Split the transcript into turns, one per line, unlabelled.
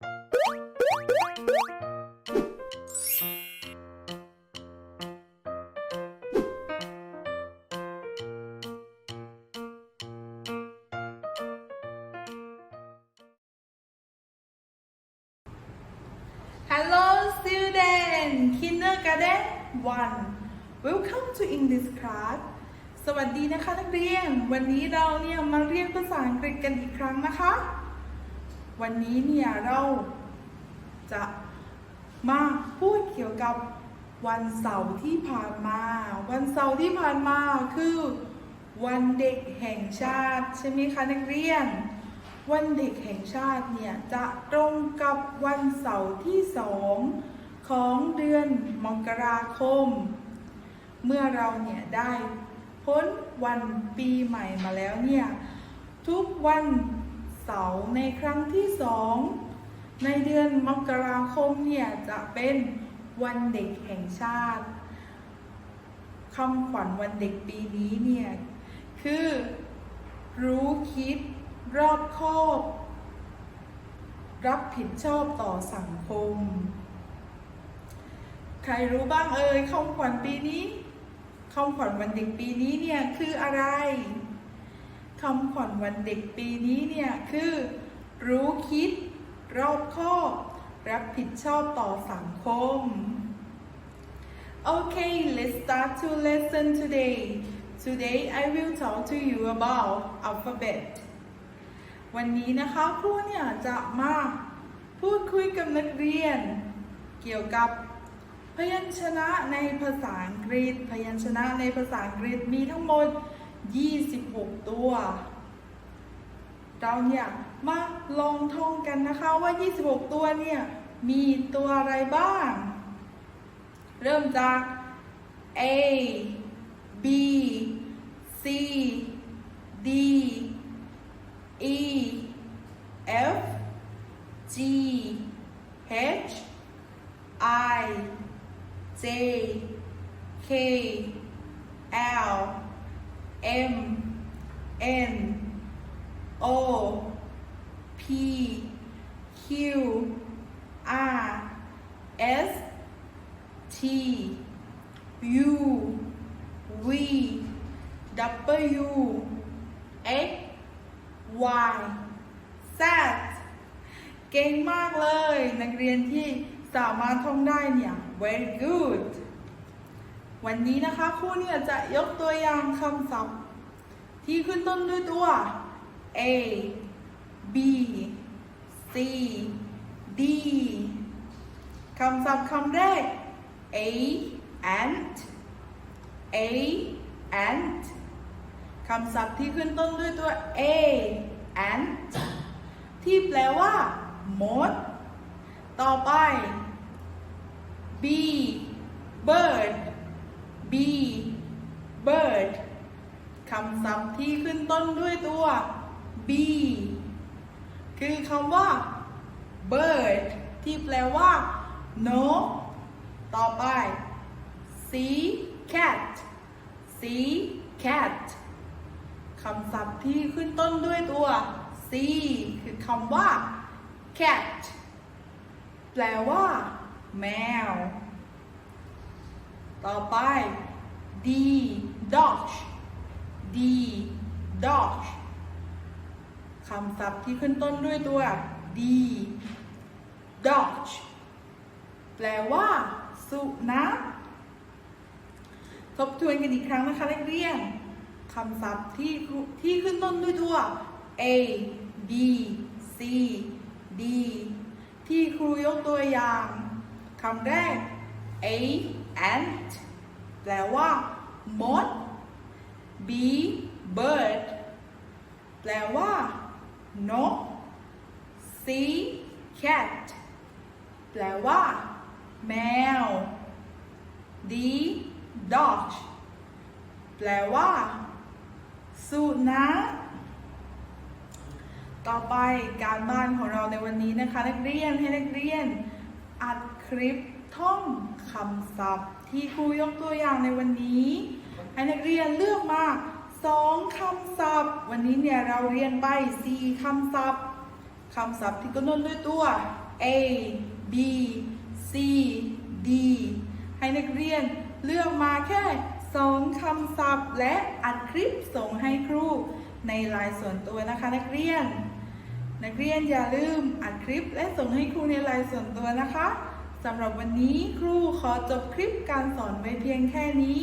Hello student kindergarten 1 Welcome to English class สวัสดีนะคะนักเรียน วันนี้เราเนี่ยมาเรียนภาษาอังกฤษกันอีกครั้งนะคะ วันนี้เนี่ยเราจะมาพูดเกี่ยวกับวันเสาร์ที่ผ่านมา วันเสาร์ที่ผ่านมาคือวันเด็กแห่งชาติใช่ไหมคะนักเรียน วันเด็กแห่งชาติเนี่ยจะตรงกับวันเสาร์ที่สองของเดือนมกราคม เมื่อเราเนี่ยได้พ้นวันปีใหม่มาแล้วเนี่ยทุกวัน เสาร์ในครั้งที่สองในเดือนมกราคมเนี่ยจะเป็นวันเด็กแห่งชาติคำขวัญวันเด็กปีนี้เนี่ยคือรู้คิดรอบคอบ รับผิดชอบต่อสังคม ใครรู้บ้างเอ่ยคำขวัญปีนี้คำขวัญวันเด็กปีนี้เนี่ยคืออะไร คำขวัญวันเด็กปีนี้เนี่ยคือ รู้คิด รอบคอบรับผิดชอบต่อสังคม Okay, let's start to lesson today. Today I will talk to you about alphabet. วันนี้นะคะครูเนี่ยจะมาพูดคุยกับนักเรียน เกี่ยวกับพยัญชนะในภาษาอังกฤษ พยัญชนะในภาษาอังกฤษมีทั้งหมด 26 ตัว เราเนี่ยมาลองท่องกันนะคะว่า 26 ตัวเนี่ยมีตัวอะไรบ้าง เริ่มจาก A B C D E F G H I J K L M N O P Q R S T U V W X Y Z เก่งมากเลย นักเรียนที่สามารถท่องได้เนี่ย very good วันนี้นะคะครูเนี่ยจะยกตัวอย่างคำศัพท์ที่ขึ้นต้นด้วยตัว A B C D คำศัพท์คำแรก A ant A ant คำศัพท์ที่ขึ้นต้นด้วยตัว A ant ที่แปลว่ามด ต่อไป B bird B bird คำศัพท์ที่ขึ้นต้นด้วยตัว B คือคำว่า bird ที่แปลว่านกต่อไป C cat C cat คำศัพท์ที่ขึ้นต้นด้วยตัว C คือคำว่า cat แปลว่า แมว ต่อไป D dog D dog คำศัพท์ที่ขึ้นต้นด้วยตัว D dog แปลว่า สุนัขทบทวนกันอีกครั้งนะคะนักเรียนคำศัพท์ที่ที่ขึ้นต้นด้วยตัว A B C D ที่ครูยกตัวอย่างคำแรก A ant แปลว่ามด B bird แปลว่านก C cat แปลว่า แมว D dog แปลว่า สุนัขต่อไปการบ้านของเราในวันนี้นะคะ นักเรียนให้นักเรียนอัดคลิป ท่องคำศัพท์ที่ครูยกตัวอย่างในวันนี้ ให้นักเรียนเลือกมาสองคำศัพท์ วันนี้เนี่ยเราเรียนไปสี่คำศัพท์คำศัพท์ที่กำหนดด้วยตัว A B C D ให้นักเรียนเลือกมาแค่สองคำศัพท์และอัดคลิปส่งให้ครูในไลน์ส่วนตัวนะคะนักเรียน นักเรียนอย่าลืมอัดคลิปและส่งให้ครูในไลน์ส่วนตัวนะคะ สำหรับวันนี้ครูขอจบคลิปการสอนไว้เพียงแค่นี้